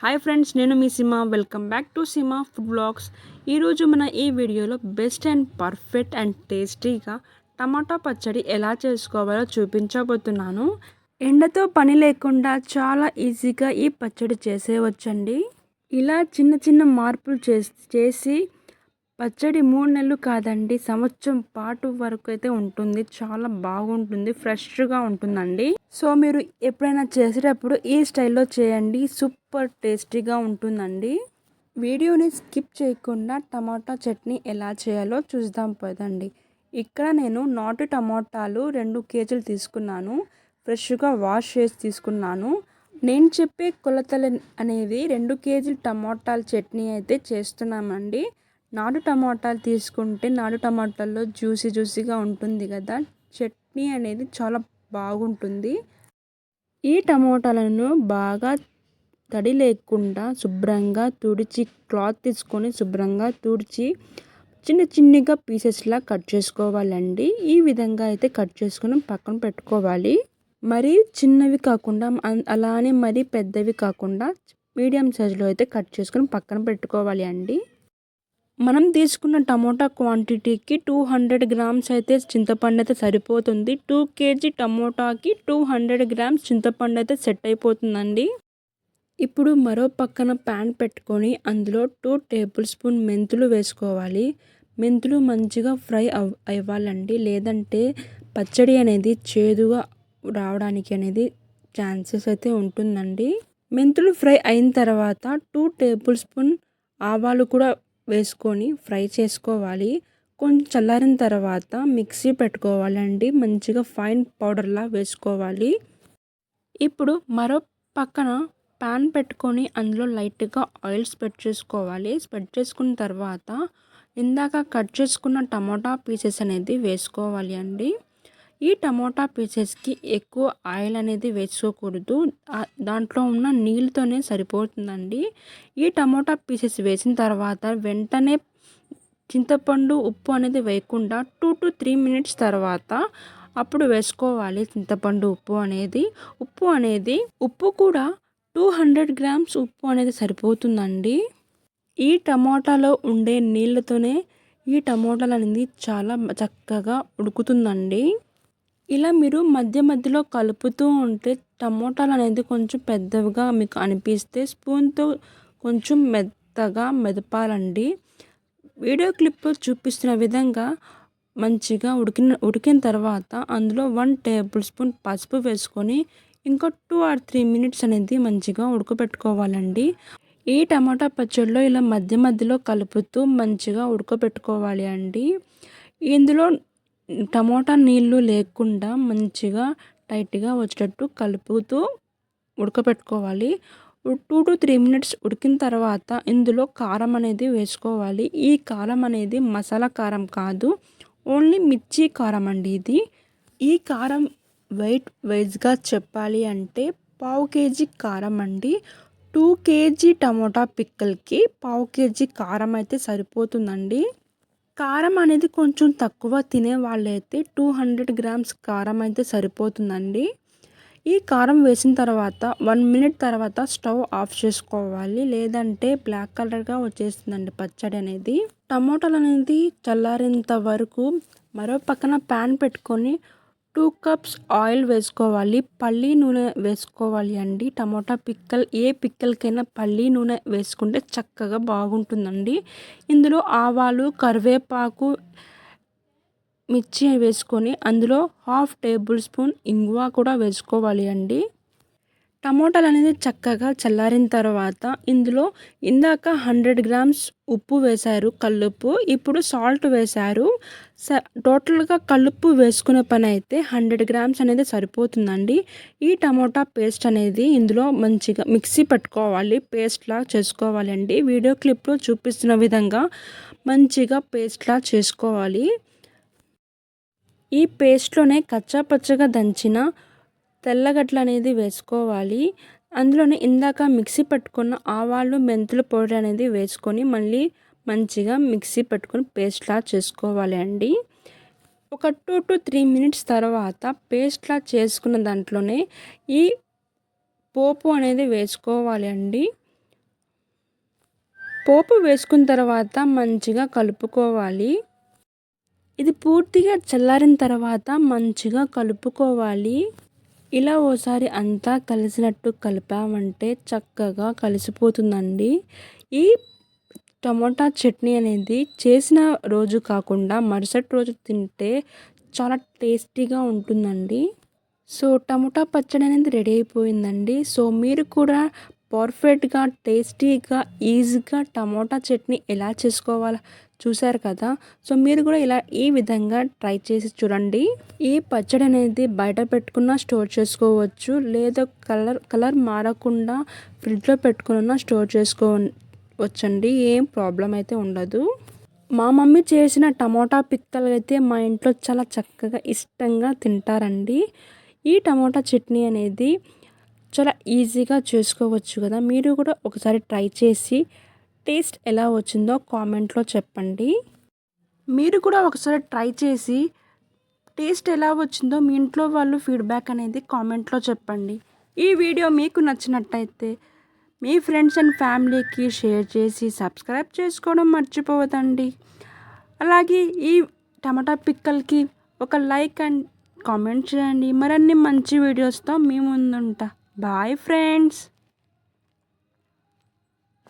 Hi friends నేను మీ Seema. Welcome back to Seema food blogs ఈరోజు మన ఈ వీడియోలో బెస్ట్ అండ్ పర్ఫెక్ట్ అండ్ టేస్టీగా టమాటా పచ్చడి ఎలా చేసుకోవాలో చూపించబోతున్నాను. ఎండతో పని లేకుండా చాలా ఈజీగా ఈ పచ్చడి చేసేవచ్చండి ఇలా చిన్న చిన్న మార్పులు చేసి పచ్చడి మూడు నెలలు కాదండి సంవత్సరం పాటు వరకు అయితే ఉంటుంది. చాలా బాగుంటుంది ఫ్రెష్గా ఉంటుందండి. సో మీరు ఎప్పుడైనా చేసేటప్పుడు ఈ స్టైల్లో చేయండి. సూపర్ టేస్టీగా ఉంటుందండి. వీడియోని స్కిప్ చేయకుండా టమాటా చట్నీ ఎలా చేయాలో చూద్దాం పదండి. ఇక్కడ నేను నాటు టమాటాలు రెండు కేజీలు తీసుకున్నాను. ఫ్రెష్గా వాష్ చేసి తీసుకున్నాను. నేను చెప్పే కొలతలు అనేవి రెండు కేజీలు టమాటాల చట్నీ అయితే చేస్తున్నామండి. నాటు టమాటాలు తీసుకుంటే నాటు టమాటాల్లో జ్యూసీ జ్యూసీగా ఉంటుంది కదా. చట్నీ అనేది చాలా బాగుంటుంది. ఈ టమాటాలను బాగా తడి లేకుండా శుభ్రంగా తుడిచి క్లాత్ తీసుకొని శుభ్రంగా తుడిచి చిన్న చిన్నగా పీసెస్లా కట్ చేసుకోవాలండి. ఈ విధంగా అయితే కట్ చేసుకొని పక్కన పెట్టుకోవాలి. మరీ చిన్నవి కాకుండా అలానే మరీ పెద్దవి కాకుండా మీడియం సైజులో అయితే కట్ చేసుకొని పక్కన పెట్టుకోవాలి అండి. మనం తీసుకున్న టమోటా క్వాంటిటీకి టూ హండ్రెడ్ గ్రామ్స్ అయితే చింతపండు అయితే సరిపోతుంది. టూ కేజీ టమోటాకి టూ హండ్రెడ్ గ్రామ్స్ చింతపండు అయితే సెట్ అయిపోతుందండి. ఇప్పుడు మరో పక్కన ప్యాన్ పెట్టుకొని అందులో టూ టేబుల్ స్పూన్ మెంతులు వేసుకోవాలి. మెంతులు మంచిగా ఫ్రై అవ్ అవ్వాలండి. లేదంటే పచ్చడి అనేది చేదుగా రావడానికి అనేది ఛాన్సెస్ అయితే ఉంటుందండి. మెంతులు ఫ్రై అయిన తర్వాత టూ టేబుల్ స్పూన్ ఆవాలు కూడా వేసుకొని ఫ్రై చేసుకోవాలి. కొంచెం చల్లారిన తర్వాత మిక్సీ పెట్టుకోవాలండి. మంచిగా ఫైన్ పౌడర్లా వేసుకోవాలి. ఇప్పుడు మరో పక్కన ప్యాన్ పెట్టుకొని అందులో లైట్గా ఆయిల్ స్ప్రెడ్ చేసుకోవాలి. స్ప్రెడ్ చేసుకున్న తర్వాత ఇందాక కట్ చేసుకున్న టమాటా పీసెస్ అనేది వేసుకోవాలి అండి. ఈ టమోటా పీసెస్కి ఎక్కువ ఆయిల్ అనేది వేసుకోకూడదు. దాంట్లో ఉన్న నీళ్ళతోనే సరిపోతుందండి. ఈ టమోటా పీసెస్ వేసిన తర్వాత వెంటనే చింతపండు ఉప్పు అనేది వేయకుండా టూ టు త్రీ మినిట్స్ తర్వాత అప్పుడు వేసుకోవాలి చింతపండు ఉప్పు అనేది. ఉప్పు అనేది ఉప్పు కూడా టూ హండ్రెడ్ గ్రామ్స్ ఉప్పు అనేది సరిపోతుందండి. ఈ టమోటాలో ఉండే నీళ్ళతోనే ఈ టమోటాలు అనేది చాలా చక్కగా ఉడుకుతుందండి. ఇలా మీరు మధ్య మధ్యలో కలుపుతూ ఉంటే టమోటాలు అనేది కొంచెం పెద్దవిగా మీకు అనిపిస్తే స్పూన్తో కొంచెం మెత్తగా మెదపాలండి. వీడియో క్లిప్లో చూపిస్తున్న విధంగా మంచిగా ఉడికిన ఉడికిన తర్వాత అందులో వన్ టేబుల్ స్పూన్ పసుపు వేసుకొని ఇంకో టూ ఆర్ త్రీ మినిట్స్ అనేది మంచిగా ఉడకబెట్టుకోవాలండి. ఈ టమాటా పచ్చడిలో ఇలా మధ్య మధ్యలో కలుపుతూ మంచిగా ఉడకబెట్టుకోవాలి అండి. ఇందులో టమోటా నీళ్ళు లేకుండా మంచిగా టైట్గా వచ్చేటట్టు కలుపుతూ ఉడకపెట్టుకోవాలి. టూ టు త్రీ మినిట్స్ ఉడికిన తర్వాత ఇందులో కారం అనేది వేసుకోవాలి. ఈ కారం అనేది మసాలా కారం కాదు ఓన్లీ మిర్చి కారం అండి ఇది. ఈ కారం వెయిట్ వైజ్గా చెప్పాలి అంటే పావు కేజీ కారం అండి. టూ కేజీ టమోటా పిక్కల్కి పావు కేజీ కారం అయితే సరిపోతుందండి. కారం అనేది కొంచెం తక్కువ తినే వాళ్ళైతే టూ హండ్రెడ్ గ్రామ్స్ కారం అయితే సరిపోతుందండి. ఈ కారం వేసిన తర్వాత వన్ మినిట్ తర్వాత స్టవ్ ఆఫ్ చేసుకోవాలి. లేదంటే బ్లాక్ కలర్గా వచ్చేస్తుందండి పచ్చడి అనేది. టమోటాలు అనేది చల్లారేంత వరకు మరో పక్కన ప్యాన్ పెట్టుకొని టూ కప్స్ ఆయిల్ వేసుకోవాలి. పల్లీ నూనె వేసుకోవాలి అండి. టమోటా పిక్కల్ ఏ పిక్కలకైనా పల్లీ నూనె వేసుకుంటే చక్కగా బాగుంటుందండి. ఇందులో ఆవాలు కరివేపాకు మిర్చి వేసుకొని అందులో హాఫ్ టేబుల్ స్పూన్ ఇంగువ కూడా వేసుకోవాలి అండి. టమోటాలు అనేది చక్కగా చల్లారిన తర్వాత ఇందులో ఇందాక హండ్రెడ్ గ్రామ్స్ ఉప్పు వేశారు కల్లుప్పు. ఇప్పుడు సాల్ట్ వేశారు. స టోటల్గా కల్లుప్పు వేసుకునే పని అయితే హండ్రెడ్ గ్రామ్స్ అనేది సరిపోతుందండి. ఈ టమోటా పేస్ట్ అనేది ఇందులో మంచిగా మిక్సీ పెట్టుకోవాలి పేస్ట్లా చేసుకోవాలి అండి వీడియో క్లిప్లో చూపిస్తున్న విధంగా మంచిగా పేస్ట్లా చేసుకోవాలి. ఈ పేస్ట్లోనే కచ్చా పచ్చగా దంచిన తెల్లగడ్డలు అనేది వేసుకోవాలి. అందులోనే ఇందాక మిక్సీ పట్టుకున్న ఆవాలు మెంతుల పౌడర్ అనేది వేసుకొని మళ్ళీ మంచిగా మిక్సీ పట్టుకొని పేస్ట్లా చేసుకోవాలి అండి. ఒక టూ టు త్రీ మినిట్స్ తర్వాత పేస్ట్లా చేసుకున్న దాంట్లోనే ఈ పోపు అనేది వేసుకోవాలి అండి. పోపు వేసుకున్న తర్వాత మంచిగా కలుపుకోవాలి. ఇది పూర్తిగా చల్లారిన తర్వాత మంచిగా కలుపుకోవాలి. ఇలా ఓసారి అంతా కలిసినట్టు కలిపామంటే చక్కగా కలిసిపోతుందండి. ఈ టమోటా చట్నీ అనేది చేసిన రోజు కాకుండా మరుసటి రోజు తింటే చాలా టేస్టీగా ఉంటుందండి. సో టమోటా పచ్చడి అనేది రెడీ అయిపోయిందండి. సో మీరు కూడా పర్ఫెక్ట్గా టేస్టీగా ఈజీగా టమోటా చట్నీ ఎలా చేసుకోవాలో చూశారు కదా? సో మీరు కూడా ఇలా ఈ విధంగా ట్రై చేసి చూడండి. ఈ పచ్చడి అనేది బయట పెట్టుకున్న స్టోర్ చేసుకోవచ్చు. లేదా కలర్ కలర్ మారకుండా ఫ్రిడ్జ్లో పెట్టుకున్న స్టోర్ చేసుకోవచ్చండి. ఏం ప్రాబ్లం అయితే ఉండదు. మా మమ్మీ చేసిన టమోటా పిక్కలు అయితే మా ఇంట్లో చాలా చక్కగా ఇష్టంగా తింటారండి. ఈ టమోటా చట్నీ అనేది చాలా ఈజీగా చేసుకోవచ్చు కదా? మీరు కూడా ఒకసారి ట్రై చేసి టేస్ట్ ఎలా వచ్చిందో కామెంట్లో చెప్పండి. మీరు కూడా ఒకసారి ట్రై చేసి టేస్ట్ ఎలా వచ్చిందో మీ ఇంట్లో వాళ్ళు ఫీడ్బ్యాక్ అనేది కామెంట్లో చెప్పండి. ఈ వీడియో మీకు నచ్చినట్టయితే మీ ఫ్రెండ్స్ అండ్ ఫ్యామిలీకి షేర్ చేసి సబ్స్క్రైబ్ చేసుకోవడం మర్చిపోవద్దండి. అలాగే ఈ టమాటా పిక్కల్కి ఒక లైక్ అండ్ కామెంట్ చేయండి. మరన్ని మంచి వీడియోస్తో మీ ముందుంటా. Bye friends.